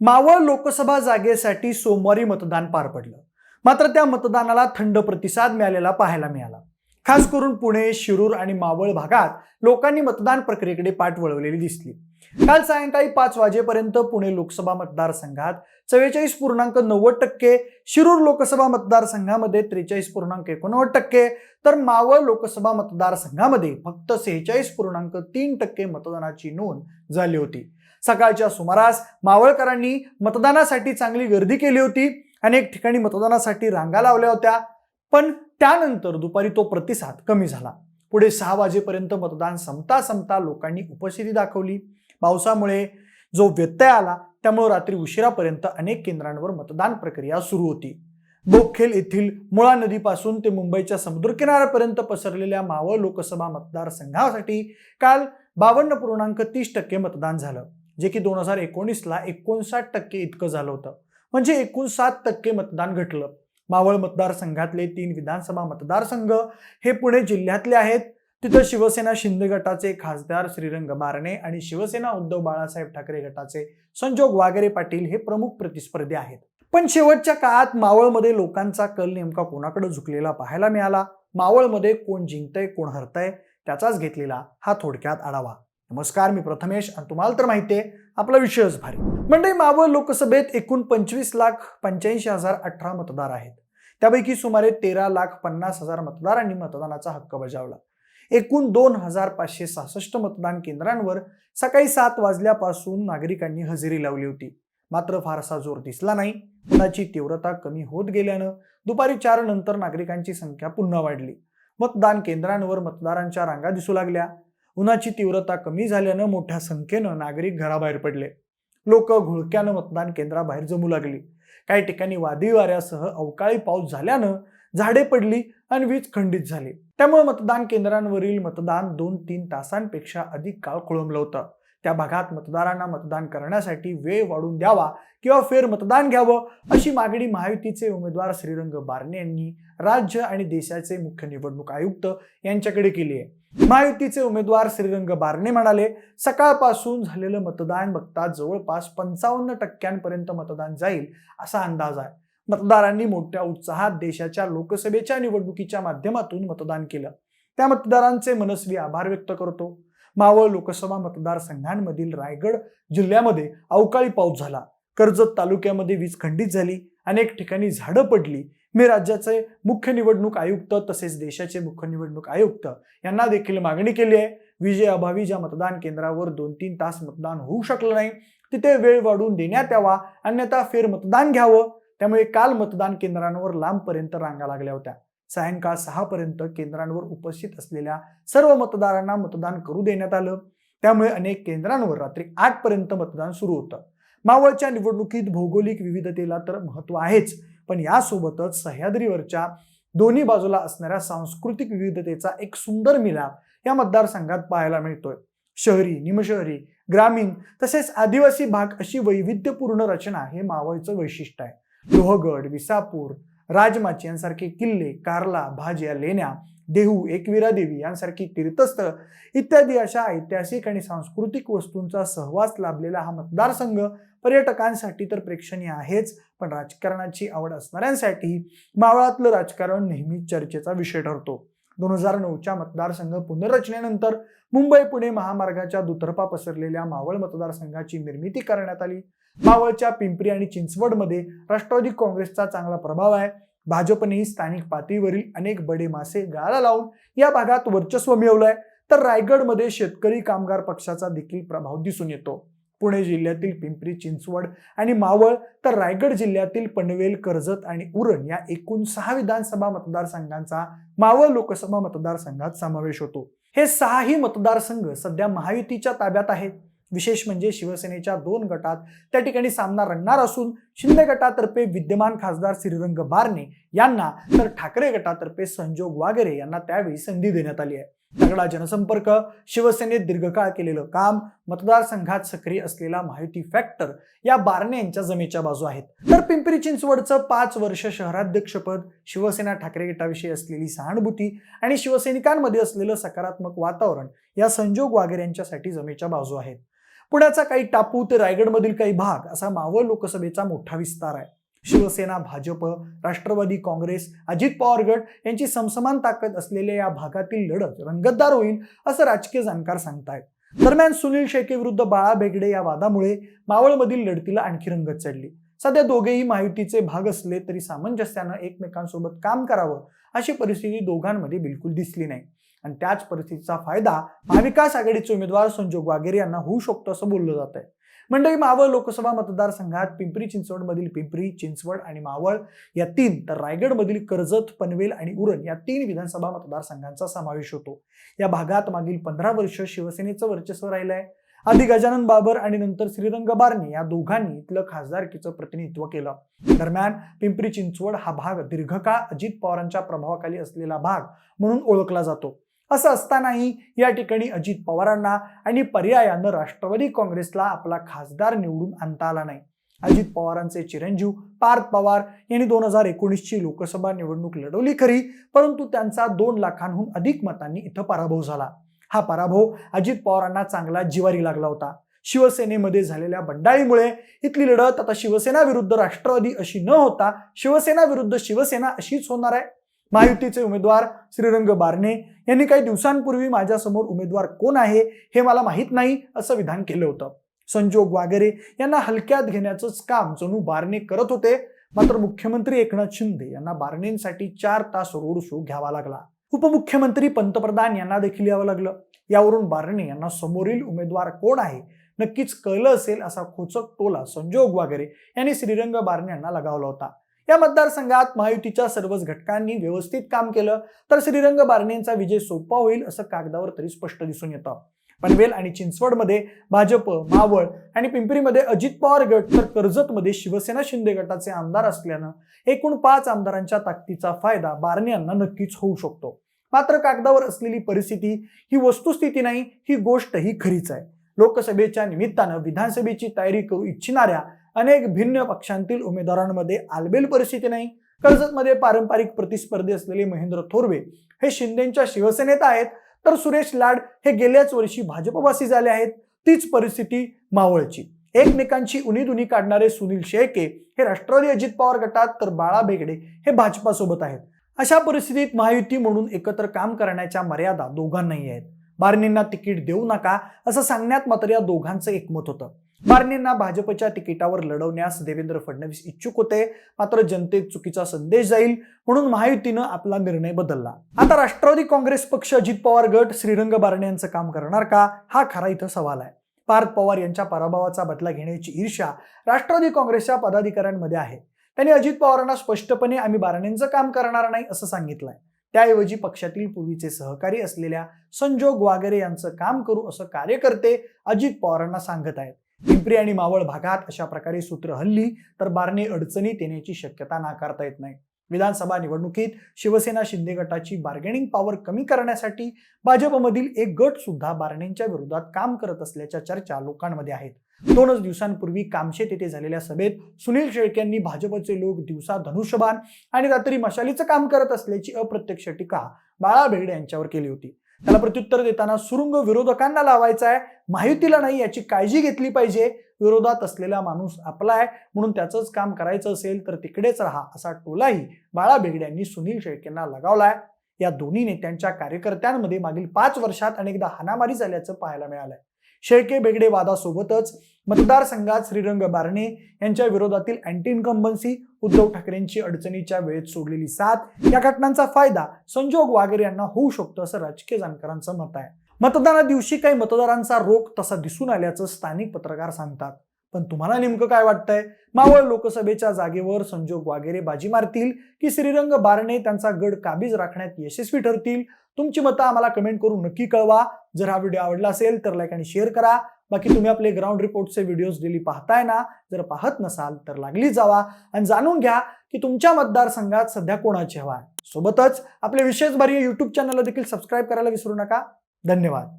मावळ लोकसभा जागेसाठी सोमवारी मतदान पार पडलं. मात्र त्या मतदानाला थंड प्रतिसाद मिळालेला पाहायला मिळाला. खास करून पुणे शिरूर आणि मावळ भागात लोकांनी मतदान प्रक्रियेकडे पाठ वळवलेली दिसली. काल सायंकाळी पाच वाजेपर्यंत पुणे लोकसभा मतदारसंघात चव्वेचाळीस पूर्णांक नव्वद टक्के शिरूर लोकसभा मतदारसंघामध्ये त्रेचाळीस पूर्णांक एकोणनव्वद टक्के तर मावळ लोकसभा मतदारसंघामध्ये फक्त सेहेचाळीस पूर्णांक तीन टक्के मतदानाची नोंद झाली होती. सकाळच्या सुमारास मावळकरांनी मतदानासाठी चांगली गर्दी केली होती. अनेक ठिकाणी मतदानासाठी रांगा लावल्या होत्या. पण त्यानंतर दुपारी तो प्रतिसाद कमी झाला. पुढे सहा वाजेपर्यंत मतदान संपता संपता लोकांनी उपस्थिती दाखवली. पावसामुळे जो व्यत्यय आला त्यामुळे रात्री उशिरापर्यंत अनेक केंद्रांवर मतदान प्रक्रिया सुरू होती. बोखेल येथील मुळा नदीपासून ते मुंबईच्या समुद्रकिनाऱ्यापर्यंत पसरलेल्या मावळ लोकसभा मतदारसंघासाठी काल बावन्न पूर्णांक तीस टक्के मतदान झालं. जे की दोन हजार एकोणीसला एकोणसाठ टक्के इतकं झालं होतं. म्हणजे एकूण सात टक्के मतदान घटलं. मावळ मतदारसंघातले तीन विधानसभा मतदारसंघ हे पुणे जिल्ह्यातले आहेत. तिथं शिवसेना शिंदे गटाचे खासदार श्रीरंग बारणे आणि शिवसेना उद्धव बाळासाहेब ठाकरे गटाचे संजोग वागरे पाटील हे प्रमुख प्रतिस्पर्धी आहेत. पण शेवटच्या काळात मावळमध्ये लोकांचा कल नेमका कोणाकडे झुकलेला पाहायला मिळाला? मावळमध्ये कोण जिंकतंय कोण हरतंय त्याचाच घेतलेला हा थोडक्यात आढावा. नमस्कार मी प्रथमेश आणि तुम्हाला तर माहिती आहे आपला विषयच भारी. म्हणजे मावळ लोकसभेत एकूण पंचवीस लाख पंच्याऐंशी हजार अठरा मतदार आहेत. त्यापैकी सुमारे तेरा लाख पन्नास हजार मतदारांनी मतदानाचा हक्क बजावला. एकूण दोन हजार पाचशे सहासष्ट मतदान केंद्रांवर सकाळी सात वाजल्यापासून नागरिकांनी हजेरी लावली होती. मात्र फारसा जोर दिसला नाही. उन्हाची तीव्रता कमी होत गेल्यानं दुपारी चार नंतर नागरिकांची संख्या पुन्हा वाढली. मतदान केंद्रांवर मतदारांच्या रांगा दिसू लागल्या. उन्हाची तीव्रता कमी झाल्यानं मोठ्या संख्येनं नागरिक घराबाहेर पडले. लोक घुळक्यानं मतदान केंद्राबाहेर जमू लागली. काही ठिकाणी वादळी वाऱ्यासह अवकाळी पाऊस झाल्यानं झाडे पडली आणि वीज खंडित झाली. त्यामुळे मतदान केंद्रांवरील मतदान दोन तीन तासांपेक्षा अधिक काळ खोळंबलं होतं. त्या भागात मतदारांना मतदान करण्यासाठी वेळ वाढून द्यावा किंवा फेर मतदान घ्यावं अशी मागणी महायुतीचे उमेदवार श्रीरंग बारणे यांनी राज्य आणि देशाचे मुख्य निवडणूक आयुक्त यांच्याकडे केली आहे. महायुतीचे उमेदवार श्रीरंग बारणे म्हणाले सकाळपासून झालेलं मतदान बघता जवळपास पंचावन्न टक्क्यांपर्यंत मतदान जाईल असा अंदाज आहे. मतदारांनी मोठ्या उत्साहात देशाच्या लोकसभेच्या निवडणुकीच्या माध्यमातून मतदान केलं. त्या मतदारांचे मनस्वी आभार व्यक्त करतो. मावळ लोकसभा मतदारसंघांमधील रायगड जिल्ह्यामध्ये अवकाळी पाऊस झाला. कर्जत तालुक्यामध्ये वीज खंडित झाली. अनेक ठिकाणी झाडं पडली. मी राज्याचे मुख्य निवडणूक आयुक्त तसेच देशाचे मुख्य निवडणूक आयुक्त यांना देखील मागणी केली आहे. विजयाअभावी ज्या मतदान केंद्रावर दोन तीन तास मतदान होऊ शकलं नाही तिथे वेळ वाढवून देण्यात यावा अन्यथा फेर मतदान घ्यावं. त्यामुळे काल मतदान केंद्रांवर लांबपर्यंत रांगा लागल्या होत्या. सायंकाळ सहापर्यंत केंद्रांवर उपस्थित असलेल्या सर्व मतदारांना मतदान करू देण्यात आलं. त्यामुळे अनेक केंद्रांवर रात्री आठपर्यंत मतदान सुरू होतं. मावळच्या निवडणुकीत भौगोलिक विविधतेला तर महत्त्व आहेच पण यासोबतच सह्याद्रीवरच्या दोन्ही बाजूला असणाऱ्या सांस्कृतिक विविधतेचा एक सुंदर मिलाप या मतदारसंघात पाहायला मिळतोय. शहरी निमशहरी ग्रामीण तसेच आदिवासी भाग अशी वैविध्यपूर्ण रचना हे मावळचं वैशिष्ट्य आहे. लोहगड विसापूर राजमाची यांसारखे किल्ले कारला भाज्या लेण्या देहू एकविरा देवी यांसारखी तीर्थस्थळ इत्यादी अशा ऐतिहासिक आणि सांस्कृतिक वस्तूंचा सहवास लाभलेला हा मतदारसंघ पर्यटकांसाठी तर प्रेक्षणीय आहेच पण राजकारणाची आवड असणाऱ्यांसाठी मावळातलं राजकारण नेहमीच चर्चेचा विषय ठरतो. दोन हजार नऊच्या मतदारसंघ पुनर्रचनेनंतर मुंबई पुणे महामार्गाच्या दुतर्फा पसरलेल्या मावळ मतदारसंघाची निर्मिती करण्यात आली. मावळच्या पिंपरी आणि चिंचवडमध्ये राष्ट्रवादी काँग्रेसचा चांगला प्रभाव आहे. भाजपनेही स्थानिक पातळीवरील अनेक बडे मासे गाळा लावून या भागात वर्चस्व मिळवलंय. तर रायगडमध्ये शेतकरी कामगार पक्षाचा देखील प्रभाव दिसून येतो. पुणे जिल्ह्यातील पिंपरी चिंचवड आणि मावळ तर रायगड जिल्ह्यातील पनवेल कर्जत आणि उरण या एकूण सहा विधानसभा मतदारसंघांचा मावळ लोकसभा मतदारसंघात समावेश होतो. हे सहाही मतदारसंघ सध्या महायुतीच्या ताब्यात आहेत. विशेष म्हणजे शिवसेनेच्या दोन गटात त्या ठिकाणी सामना रंगणार असून शिंदे गटातर्फे विद्यमान खासदार श्रीरंग बारणे यांना तर ठाकरे गटातर्फे संजोग वागरे यांना त्यावेळी संधी देण्यात आली आहे. तगडा जनसंपर्क शिवसेनेत दीर्घकाळ केलेलं काम मतदारसंघात सक्रिय असलेला माहिती फॅक्टर या बारणे यांच्या जमेच्या बाजू आहेत. तर पिंपरी चिंचवडचं पाच वर्ष शहराध्यक्षपद शिवसेना ठाकरे गटाविषयी असलेली सहानुभूती आणि शिवसैनिकांमध्ये असलेलं सकारात्मक वातावरण या संजोग वागेरे यांच्यासाठी जमेच्या बाजू आहेत. पुण्याचा काही टापू ते रायगडमधील काही भाग असा मावळ लोकसभेचा मोठा विस्तार आहे. शिवसेना भाजप राष्ट्रवादी काँग्रेस अजित पवार गट यांची समसमान ताकद असलेल्या या भागातील लढत रंगतदार होईल असं राजकीय जाणकार सांगतायत. दरम्यान सुनील शेखे विरुद्ध बाळा बेगडे या वादामुळे मावळमधील लढतीला आणखी रंगत चढली. सध्या दोघेही महायुतीचे भाग असले तरी सामंजस्यानं एकमेकांसोबत काम करावं अशी परिस्थिती दोघांमध्ये बिलकुल दिसली नाही. आणि त्याच परिस्थितीचा फायदा महाविकास आघाडीचे उमेदवार संजोग वागेरे यांना होऊ शकतो असं बोललं जात आहे. मंडळी मावळ लोकसभा मतदारसंघात पिंपरी चिंचवडमधील पिंपरी चिंचवड आणि मावळ या तीन तर रायगडमधील कर्जत पनवेल आणि उरण या तीन विधानसभा मतदारसंघांचा समावेश होतो. या भागात मागील पंधरा वर्ष शिवसेनेचं वर्चस्व राहिलं आहे. आधी गजानन बाबर आणि नंतर श्रीरंग बारणे या दोघांनी इथलं खासदारकीचं प्रतिनिधित्व केलं. दरम्यान पिंपरी चिंचवड हा भाग दीर्घकाळ अजित पवारांच्या प्रभावाखाली असलेला भाग म्हणून ओळखला जातो. असं असतानाही या ठिकाणी अजित पवारांना आणि पर्यायानं राष्ट्रवादी काँग्रेसला आपला खासदार निवडून आणता आला नाही. अजित पवारांचे चिरंजीव पार्थ पवार यांनी दोन हजार एकोणीसची लोकसभा निवडणूक लढवली खरी परंतु त्यांचा दोन लाखांहून अधिक मतांनी इथं पराभव झाला. हा पराभव अजित पवारांना चांगला जिवारी लागला होता. शिवसेनेमध्ये झालेल्या बंडाळीमुळे इथली लढत आता शिवसेना विरुद्ध राष्ट्रवादी अशी न होता शिवसेना विरुद्ध शिवसेना अशीच होणार आहे. महायुतीचे उमेदवार श्रीरंग बारणे यांनी काही दिवसांपूर्वी माझ्यासमोर उमेदवार कोण आहे हे मला माहीत नाही असं विधान केलं होतं. संजोग वागेरे यांना हलक्यात घेण्याचंच काम जणू बारणे करत होते. मात्र मुख्यमंत्री एकनाथ शिंदे यांना बारणेंसाठी चार तास रोड शो घ्यावा लागला. उपमुख्यमंत्री पंतप्रधान यांना देखील यावं लागलं. यावरून बारणे यांना समोरील उमेदवार कोण आहे नक्कीच कळलं असेल असा खोचक टोला संजोग वागेरे यांनी श्रीरंग बारणे यांना लगावला होता. या मतदारसंघात महायुतीच्या सर्वच घटकांनी व्यवस्थित काम केलं तर श्रीरंग बारणेंचा विजय सोपा होईल असं कागदावर तरी स्पष्ट दिसून येतं. पनवेल आणि चिंचवडमध्ये भाजप मावळ आणि पिंपरीमध्ये अजित पवार गट तर कर्जतमध्ये शिवसेना शिंदे गटाचे आमदार असल्यानं एकूण पाच आमदारांच्या ताकदीचा फायदा बारणे यांना नक्कीच होऊ शकतो. मात्र कागदावर असलेली परिस्थिती ही वस्तुस्थिती नाही ही गोष्ट ही खरीच आहे. लोकसभेच्या निमित्तानं विधानसभेची तयारी करू इच्छिणाऱ्या अनेक भिन्न पक्षांतील उमेदवारांमध्ये आलबेल परिस्थिती नाही. कर्जतमध्ये पारंपरिक प्रतिस्पर्धी असलेले महेंद्र थोरवे हे शिंदेच्या शिवसेनेत आहेत. तर सुरेश लाड हे गेल्याच वर्षी भाजपवासी झाले आहेत. तीच परिस्थिती मावळची. एकमेकांची उनीदुनी काढणारे सुनील शेळके हे राष्ट्रवादी अजित पवार गटात तर बाळा बेगडे हे भाजपासोबत आहेत. अशा परिस्थितीत महायुती म्हणून एकत्र काम करण्याच्या मर्यादा दोघांनाही आहेत. बारणींना तिकीट देऊ नका असं सांगण्यात मात्र या दोघांचं एकमत होतं. बारणेंना भाजपच्या तिकिटावर लढवण्यास देवेंद्र फडणवीस इच्छुक होते. मात्र जनतेत चुकीचा संदेश जाईल म्हणून महायुतीनं आपला निर्णय बदलला. आता राष्ट्रवादी काँग्रेस पक्ष अजित पवार गट श्रीरंग बारणे यांचं काम करणार का? हा खरा इथं सवाल आहे. पार्थ पवार यांच्या पराभवाचा बदला घेण्याची ईर्ष्या राष्ट्रवादी काँग्रेसच्या पदाधिकाऱ्यांमध्ये आहे. त्यांनी अजित पवारांना स्पष्टपणे आम्ही बारणेंचं काम करणार नाही असं सांगितलंय. त्याऐवजी पक्षातील पूर्वीचे सहकारी असलेल्या संजोग वागरे यांचं काम करू असं कार्यकर्ते अजित पवारांना सांगत आहेत. पिंपरी आणि मावळ भागात अशा प्रकारे सूत्र हल्ली तर बारणे अडचणीत येण्याची शक्यता नाकारता येत नाही. विधानसभा निवडणुकीत शिवसेना शिंदे गटाची बार्गेनिंग पॉवर कमी करण्यासाठी भाजपमधील एक गट सुद्धा बारणेंच्या विरोधात काम करत असल्याच्या चर्चा लोकांमध्ये आहेत. दोनच दिवसांपूर्वी कामशेत येथे झालेल्या सभेत सुनील शेळके यांनी भाजपचे लोक दिवसा धनुष्यबाण आणि रात्री मशालीचं काम करत असल्याची अप्रत्यक्ष टीका बाळा भेगडे यांच्यावर केली होती. त्याला प्रत्युत्तर देताना सुरुंग विरोधकांना लावायचा आहे. माहितीला नाही याची काळजी घेतली पाहिजे. विरोधात असलेला माणूस आपला आहे. म्हणून त्याचंच काम करायचं असेल तर तिकडेच राहा असा टोलाही बाळा बेगड्यांनी सुनील शेळकेंना लगावलाय. या दोन्ही नेत्यांच्या कार्यकर्त्यांमध्ये मागील पाच वर्षात अनेकदा हाणामारी झाल्याचं पाहायला मिळालंय. शेळके बेगडे वादासोबतच मतदारसंघात श्रीरंग बारणे यांच्या विरोधातील अँटी इन्कम्बन्सी उद्धव ठाकरेंची अडचणीच्या वेळेत सोडलेली साथ या घटनांचा फायदा संजोग वागेरे यांना होऊ शकतो असं राजकीय जाणकारांचं मत आहे. मतदाना दिवशी काही मतदारांचा रोख तसा दिसून आल्याचं स्थानिक पत्रकार सांगतात. पण तुम्हाला नेमकं काय वाटतंय? मावळ लोकसभेच्या जागेवर संजोग वागेरे बाजी मारतील की श्रीरंग बारणे त्यांचा गड काबीज राखण्यात यशस्वी ठरतील? तुमची मतं आम्हाला कमेंट करून नक्की कळवा. जर हा व्हिडिओ आवडला असेल तर लाईक आणि शेअर करा. बाकी तुम्ही आपले ग्राउंड रिपोर्टचे व्हिडिओज डेली पाहताय ना जर पाहत नसाल तर लागली जावा. आणि जाणून घ्या की तुमच्या मतदारसंघात सध्या कोणाची हवा आहे सोबतच आपले विशेष भारी यूट्यूब चॅनलला देखील सबस्क्राईब करायला विसरू नका. धन्यवाद.